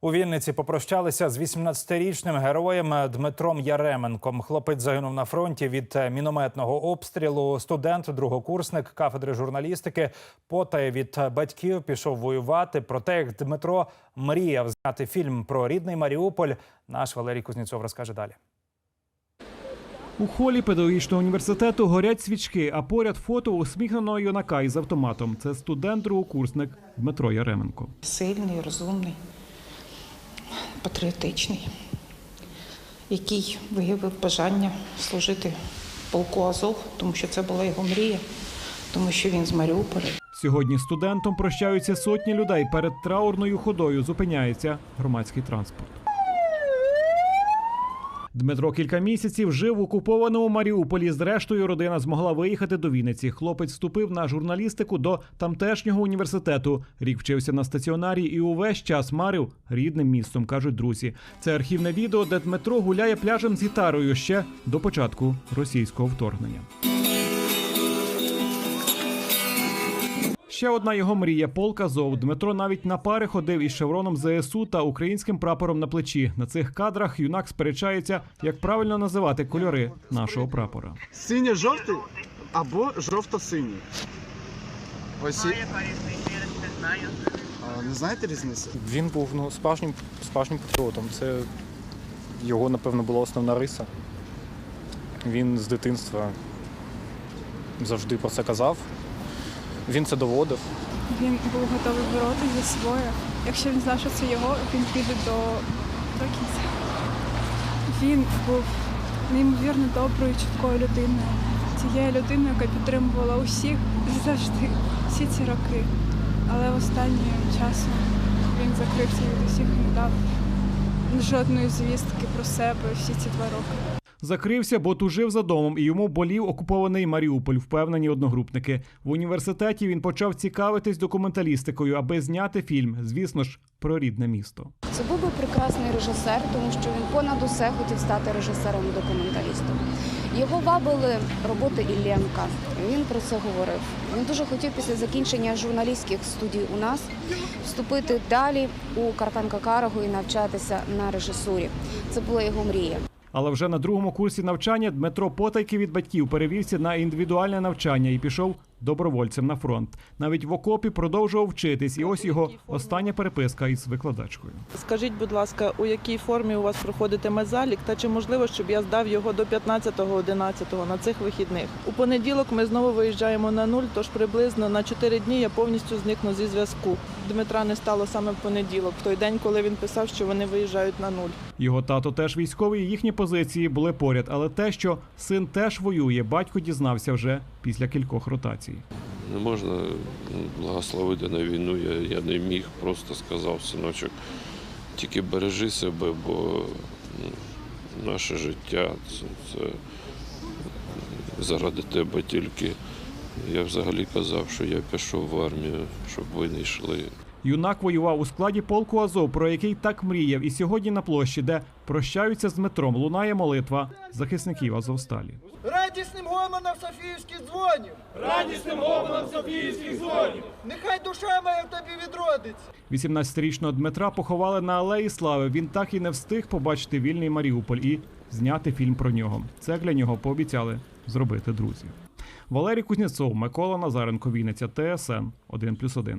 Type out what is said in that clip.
У Вінниці попрощалися з 18-річним героєм Дмитром Яременком. Хлопець загинув на фронті від е, мінометного обстрілу. Студент, другокурсник кафедри журналістики, потає від батьків, пішов воювати. Про те, як Дмитро мріяв зняти фільм про рідний Маріуполь. Наш Валерій Кузнєцов розкаже далі. У холі педагогічного університету горять свічки, а поряд фото усміхненого юнака із автоматом. Це студент-другокурсник Дмитро Яременко. сильний, розумний, патріотичний, який виявив бажання служити полку Азов, тому що це була його мрія, тому що він з Маріуполя. Сьогодні студентом прощаються сотні людей. Перед траурною ходою зупиняється громадський транспорт. Дмитро кілька місяців жив в окупованому Маріуполі. Зрештою, родина змогла виїхати до Вінниці. Хлопець вступив на журналістику до тамтешнього університету. Рік вчився на стаціонарі і увесь час марив рідним містом, кажуть друзі. Це архівне відео, де Дмитро гуляє пляжем з гітарою ще до початку російського вторгнення. Ще одна його мрія полк Азов. Дмитро навіть на пари ходив із шевроном ЗСУ та українським прапором на плечі. На цих кадрах юнак сперечається, як правильно називати кольори нашого прапора. Синьо-жовтий або жовто-синій. Ось і... А, Не знаєте різниці? Він був ну, справжнім, справжнім патріотом. Це його, напевно, була основна риса. Він з дитинства завжди про це казав. Він це доводив. Він був готовий боротися за своє. Якщо він знав, що це його, він піде до, до кінця. Він був неймовірно доброю, чуткою людиною. Тією людиною, яка підтримувала усіх завжди, всі ці роки. Але останнім часом він закрився від усіх і не дав жодної звістки про себе всі ці два роки. Закрився, бо тужив за домом, і йому болів окупований Маріуполь, впевнені одногрупники. В університеті він почав цікавитись документалістикою, аби зняти фільм, звісно ж, про рідне місто. Це був би прекрасний режисер, тому що він понад усе хотів стати режисером-документалістом. Його вабили роботи Іллєнка. Він про це говорив. Він дуже хотів після закінчення журналістських студій у нас вступити далі у Карпенка Карагу і навчатися на режисурі. Це була його мрія. Але вже на другому курсі навчання Дмитро потайки від батьків перевівся на індивідуальне навчання і пішов добровольцем на фронт. Навіть в окопі продовжував вчитись, і ось його остання переписка із викладачкою. Скажіть, будь ласка, у якій формі у вас проходитиме залік, та чи можливо, щоб я здав його до 15-11 на цих вихідних? У понеділок ми знову виїжджаємо на нуль, тож приблизно на 4 дні я повністю зникну зі зв'язку. Дмитра не стало саме в понеділок, в той день, коли він писав, що вони виїжджають на нуль. Його тато теж військовий, їхні позиції були поряд. Але те, що син теж воює, батько дізнався вже після кількох ротацій. Не можна ну, благословити на війну. Я, я не міг, просто сказав, синочок, тільки бережи себе, бо ну, наше життя це, це заради тебе тільки. Я взагалі казав, що я пішов в армію, щоб ви не йшли. Юнак воював у складі полку Азов, про який так мріяв, і сьогодні на площі, де прощаються з Дмитром, лунає молитва захисників Азовсталі. Радісним гомоном Софіївських дзвонів! Радісним гомоном Софіївських дзвонів! Нехай душа моя в тобі відродиться! 18-річного Дмитра поховали на Алеї Слави. Він так і не встиг побачити вільний Маріуполь і зняти фільм про нього. Це для нього пообіцяли зробити друзі. Валерій Кузнєцов, Микола Назаренко, Вінниця, ТСН 1+,1.